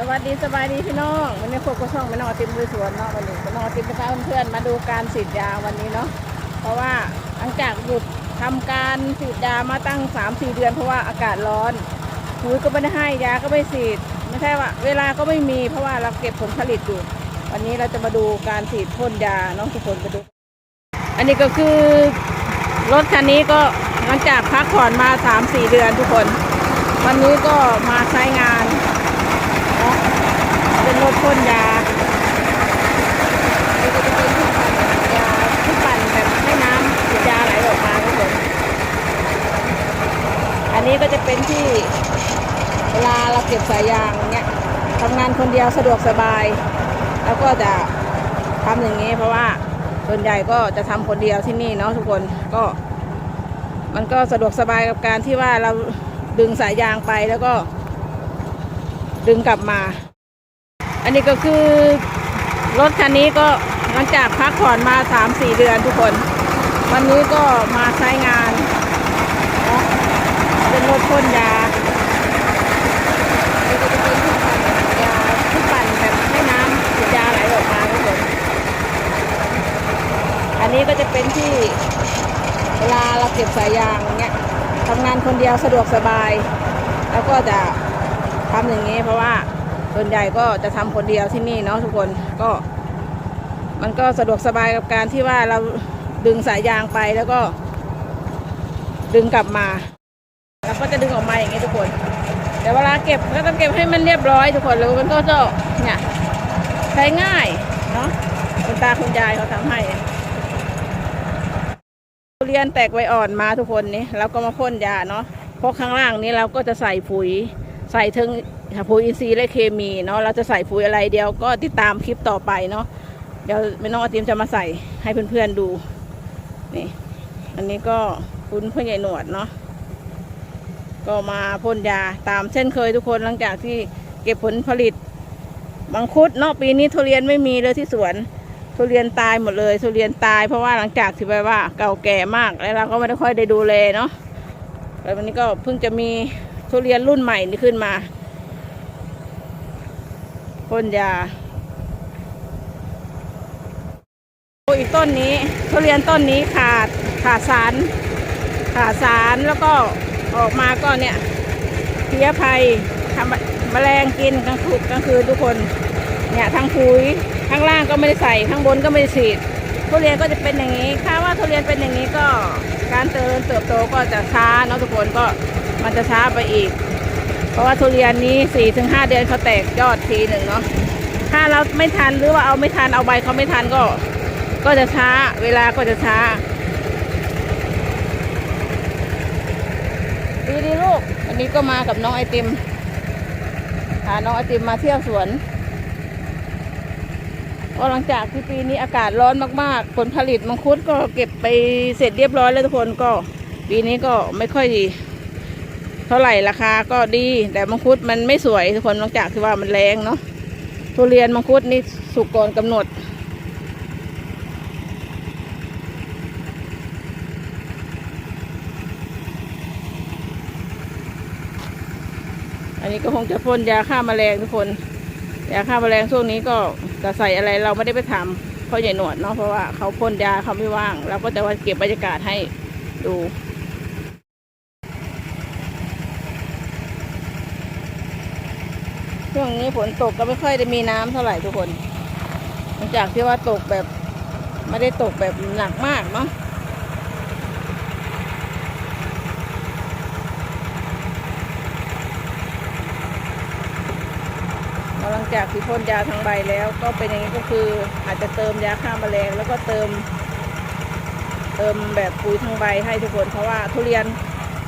สวัสดีสบายดีพี่น้องวันนี้พวกก็ช่องม่นองติมลุยสวนเนาะวันนี้ม่นองติมจะพาเพื่อนๆมาดูการฉีดยาวันนี้เนาะเพราะว่าหลังจากหยุดทำการฉีดยามาตั้ง3าสี่เดือน เพราะว่าอากาศร้อนปุ๋ยก็ไม่ได้ให้ยาก็ไม่ฉีดไม่ใช่ว่า เวลาก็ไม่มีเพราะว่าเราเก็บผลผลิตอยู่ วันนี้เราจะมาดูการฉีดพ่นยาเนาะทุกคนไปดู อันนี้ก็คือรถคันนี้ก็หลังจากพักผ่อนมา3าสี่เดือนทุกคน วันนี้ก็มาใช้งาน เป็นรถพ่นยาก็จะเป็นที่ปั่นยาที่ปั่นแบบให้น้ำยาไหลออกมาทุกคนอันนี้ก็จะเป็นที่เวลาเราเก็บสายยางเนี้ยทำงานคนเดียวสะดวกสบาย แล้วก็จะทำอย่างนี้เพราะว่าส่วนใหญ่ก็จะทำคนเดียวที่นี่เนาะทุกคนก็ มันก็สะดวกสบายกับการที่ว่าเราดึงสายยางไปแล้วก็ดึงกลับมา อันนี้ก็คือรถคันนี้ก็หลังจากพักผ่อนมา3ามสี่เดือนทุกคน วันนี้ก็มาใช้งาน เป็นรถพ่นยานี่ก็จะเป็นที่ปั่นยาที่ปั่นแบบให้น้ำฉีดยาไหลออกมาทุกคน อันนี้ก็จะเป็นที่เวลาเราเก็บสายยางเนี้ยทำงานคนเดียวสะดวกสบาย แล้วก็จะทำอย่างนี้เพราะว่า ส่วนใหญ่ก็จะทำคนเดียวที่นี่เนาะทุกคนก็ มันก็สะดวกสบายกับการที่ว่าเราดึงสายยางไปแล้วก็ ดึงกลับมาแล้วก็จะดึงออกมาอย่างนี้ทุกคน แต่เวลาเก็บก็ต้องเก็บให้มันเรียบร้อยทุกคนแล้วมันก็จะเนี่ยใช้ง่ายเนาะคุณตาคุณยายเขาทำให้เรียนแตกใบอ่อนมาทุกคนนี่เราก็มาพ่นยาเนาะเพราะข้างล่างนี้เราก็จะใส่ปุ๋ย ใส่ถึงปุ๋ยอินทรีย์และเคมีเนาะเราจะใส่ปุ๋ยอะไรเดียวก็ติดตามคลิปต่อไปเนาะเดี๋ยวแม่น้องอาติมจะมาใส่ให้เพื่อนๆดูนี่อันนี้ก็คุณพ่อใหญ่หนวดเนาะก็มาพ่นยาตามเช่นเคยทุกคนหลังจากที่เก็บผลผลิตมังคุดเนาะปีนี้ทุเรียนไม่มีเลยที่สวนทุเรียนตายหมดเลยทุเรียนตายเพราะว่าหลังจากที่ไปว่าเก่าแก่มากแล้วเราก็ไม่ได้ค่อยได้ดูแลเนาะแล้ววันนี้ก็เพิ่งจะมี ทุเรียนรุ่นใหม่นี่ขึ้นมาพ่นยาอีกต้นนี้ทุเรียนต้นนี้ขาดขาดสารขาดสารแล้วก็ออกมาก็เนี่ยเพี้ยภัยทำแมลงกินกลางคืนกลางคืนทุกคนเนี่ยทั้งปุ๋ยข้างล่างก็ไม่ได้ใส่ข้างบนก็ไม่ได้ฉีดทุเรียนก็จะเป็นอย่างนี้ ถ้าว่าทุเรียนเป็นอย่างนี้ก็การเติมเติบโตก็จะช้าเนาะทุกคนก็ มันจะช้าไปอีก เพราะว่าทุเรียนนี้สี่ถึงห้าเดือนเขาแตกยอดทีหนึ่งเนาะถ้าเราไม่ทันหรือว่าเอาไม่ทันเอาใบเขาไม่ทันก็ ก็จะช้าเวลาก็จะช้า ดีดีลูกวันนี้ก็มากับน้องไอติมพาน้องไอติมมาเที่ยวสวนก็หลังจากที่ปีนี้อากาศร้อนมากๆ ผลผลิตมังคุดก็เก็บไปเสร็จเรียบร้อยแล้วทุกคนก็ปีนี้ก็ไม่ค่อยดี เท่าไหร่ราคาก็ดี แต่มังคุดมันไม่สวยทุกคนหลังจากที่ว่ามันแรงเนาะทุเรียนมังคุดนี่สุกก่อนกำหนด อันนี้ก็คงจะพ่นยาฆ่าแมลงทุกคน ยาฆ่าแมลงช่วงนี้ก็จะใส่อะไรเราไม่ได้ไปทำเพราะใหญ่หนวดเนาะเพราะว่าเขาพ่นยาเขาไม่ว่าง เราก็จะว่าเก็บบรรยากาศให้ดู ช่วงนี้ฝนตกก็ไม่ค่อยได้มีน้ำเท่าไหร่ทุกคนหลังจากที่ว่าตกแบบไม่ได้ตกแบบหนักมากเนาะหลังจากที่พ่นยาทั้งใบแล้วก็เป็นอย่างนี้ก็คืออาจจะเติมยาฆ่าแมลงแล้วก็เติม เติมแบบปุ๋ยทั้งใบให้ทุกคนเพราะว่าทุเรียน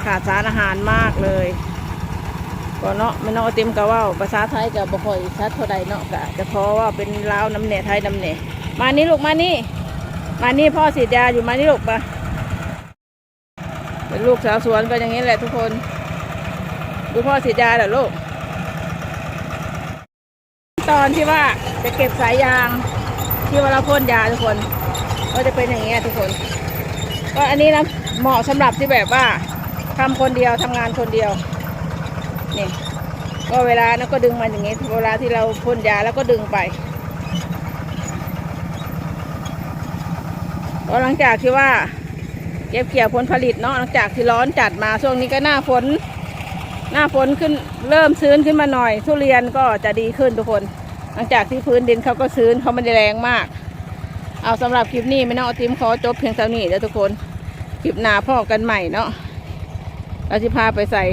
ขาดสารอาหารมากเลย ก็เนาะไม่เนาะเต็มกะว่าภาษาไทยกับบ่ค่อยชัดเท่าใดเนาะกะจะพอว่าเป็นลาวน้ำเน่ไทยน้ำเน่มานี่ลูกมานี่ มานี่พ่อฉีดยาอยู่มานี่ลูกปะเป็นลูกสาวสวนก็อย่างนี้แหละทุกคน ดูพ่อฉีดยาเหรอลูก ตอนที่ว่าจะเก็บสายยางที่ว่าเราพ่นยาทุกคน ก็จะเป็นอย่างเงี้ยทุกคน ก็อันนี้นะเหมาะสำหรับที่แบบว่าทำคนเดียวทำงานคนเดียว นี่ก็เวลานะก็ดึงมาอย่างนี้ เวลาที่เราพ่นยาแล้วก็ดึงไปก็หลังจากที่ว่า เก็บเกี่ยวผลผลิตเนาะหลังจากที่ร้อนจัดมาช่วงนี้ก็หน้าฝน หน้าฝนขึ้นเริ่มชื้นขึ้นมาหน่อย ทุเรียนก็จะดีขึ้นทุกคน หลังจากที่พื้นดินเขาก็ชื้นเขาไม่ได้แรงมาก เอาสำหรับคลิปนี้ไม่น้องเอาติมขอจบเพียงเท่านี้แล้วทุกคนคลิปหน้าพ่อกันใหม่เนาะ เราจะพาไปใส่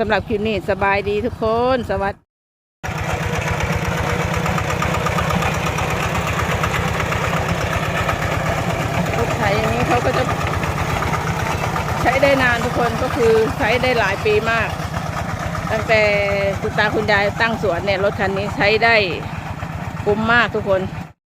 สำหรับคลิปนี้สบายดีทุกคนสวัสดีรถไถอย่างนี้เขาก็จะใช้ได้นานทุกคนก็คือใช้ได้หลายปีมาก ตั้งแต่คุณตาคุณยายตั้งสวนเนี่ยรถคันนี้ใช้ได้คุ้มมากทุกคน